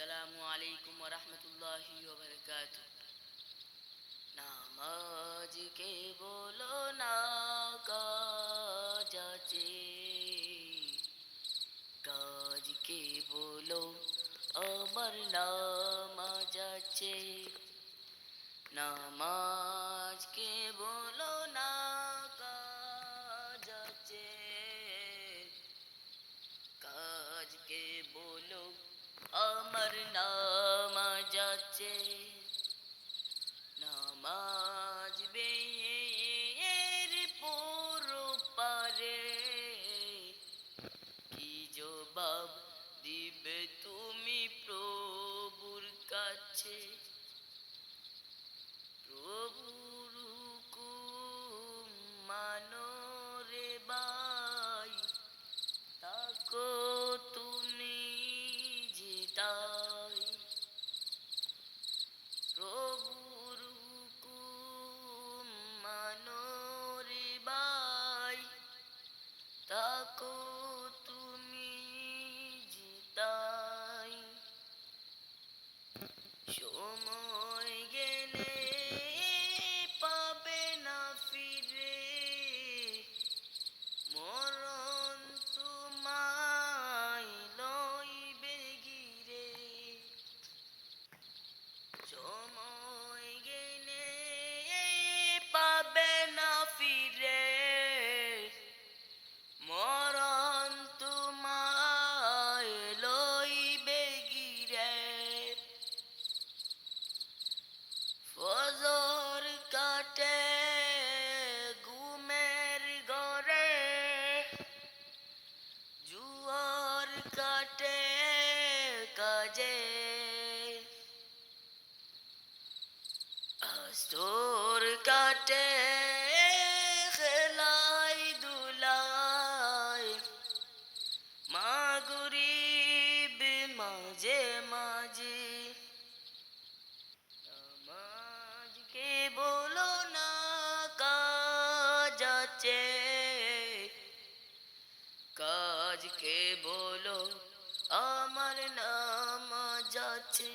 আসসালামু আলাইকুম রহমতুল্লাহি ওবরকাত নামাজকে বলো না কাজ আছে। কাজকে বলো, আমার নামাজ আছে। নামাজকে বলো না কাজ আছে। কাজকে বলো আমার নামাজ আছে। নামাজ বের পুরো পারে কি জবাব দিবে তুমি প্রভুর কাছে? প্রভুর মানো রে বাই তাকো তাকো তুমি জিতাই। সময় গেলে কাজে আস্তর কাটে খেলাই দুলাই। মাগুরি মাঝে মাঝে আমার নামাজ আছে